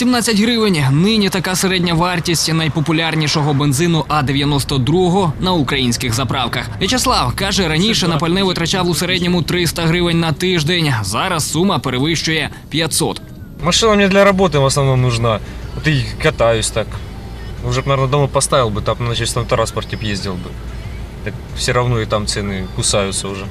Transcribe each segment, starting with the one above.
17 гривень. Нині така середня вартість найпопулярнішого бензину А92 на українських заправках. В'ячеслав каже, раніше на пальне витрачав у середньому 300 гривень на тиждень. Зараз сума перевищує 500. Машина мне для работы в основном нужна. Вот и катаюсь так. Уже, наверное, дома поставил бы, там на общественном транспорте б ездил бы. Так все равно и там цены кусаются уже.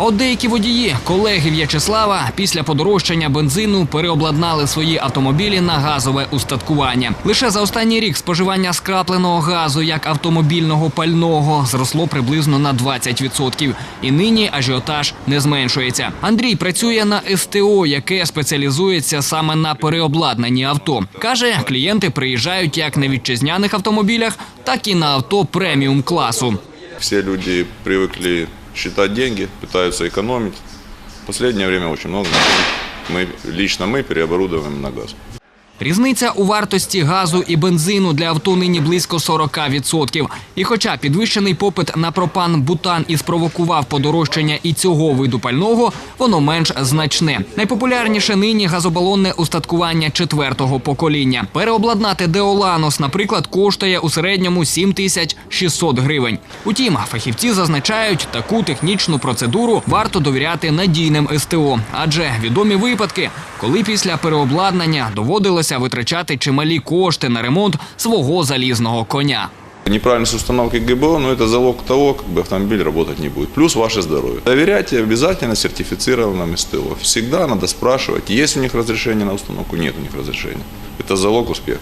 От деякі водії, колеги В'ячеслава, після подорожчання бензину переобладнали свої автомобілі на газове устаткування. Лише за останній рік споживання скрапленого газу як автомобільного пального зросло приблизно на 20%. І нині ажіотаж не зменшується. Андрій працює на СТО, яке спеціалізується саме на переобладнанні авто. каже, клієнти приїжджають як на вітчизняних автомобілях, так і на авто преміум класу. Все люди привыкли считать деньги, пытаются экономить. В последнее время очень много машин мы, лично мы переоборудовываем на газ. Різниця у вартості газу і бензину для авто нині близько 40%. І хоча підвищений попит на пропан бутан і спровокував подорожчання і цього виду пального, воно менш значне. Найпопулярніше нині газобалонне устаткування четвертого покоління. Переобладнати Деоланос, наприклад, коштує у середньому 7600 гривень. Утім, фахівці зазначають, таку технічну процедуру варто довіряти надійним СТО, адже відомі випадки, коли після переобладнання доводилося витрачати чималі кошти на ремонт свого залізного коня. Неправильность установки ГБО, но это залог того, как бы автомобиль работать не будет. Плюс ваше здоровье. Доверяйте обязательно сертифицированным СТО. Всегда надо спрашивать, есть у них разрешение на установку, нет у них разрешения. Это залог успеха.